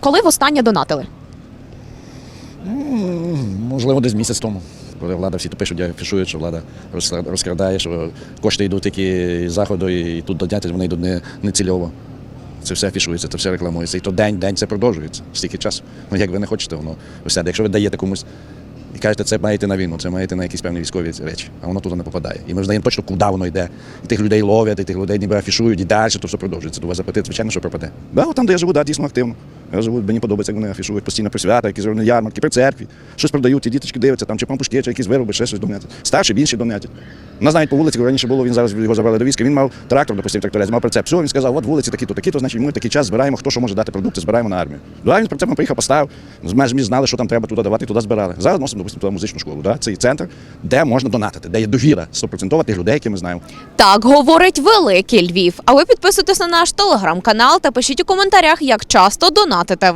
Коли востаннє донатили? Можливо, десь місяць тому. Коли влада всі то пишуть, афішують, що влада розкрадає, що кошти йдуть тільки з заходу і тут донятять, вони йдуть не, не. Це все афішується, це все рекламується. І то день, день це продовжується. Стільки часу. Ну як ви не хочете, воно осяде. Якщо ви даєте комусь і кажете, це має йти на війну, це має йти на якісь певні військові речі, а воно туди не попадає. І ми знаємо точно, куди воно йде. І тих людей ловлять, і тих людей ніби афішують, і далі то все продовжується. До вас запитати, звичайно, що пропаде. Да, там, де я живу, да, дійсно активно. Я живу, мені подобається, як вони афішують постійно при свята, якісь ярмарки, при церкві. Щось продають, і діточки дивляться, там чи пампушки, чи якісь вироби, ще щось донятять. Старші, більші донятять. Нас навіть по вулиці, раніше було, він зараз його забрали до війська. Він мав трактор, допустим, тракторець, мав прицеп. Все, він сказав, от вулиці такі-то, такі-то, значить, ми такий час збираємо, хто що може дати продукти, збираємо на армію. Да, він з прицепом приїхав, поставив, меж міст знали, що там треба туди давати, туди збирали. Зараз носимо, допустим, туди музичну школу. Да? Це і центр, де можна донатити, де є довіра стопроцентова тих людей, які ми знаємо. Так говорить великий Львів. А ви підписуйтесь на наш телеграм-канал та пишіть у коментарях, як часто донатите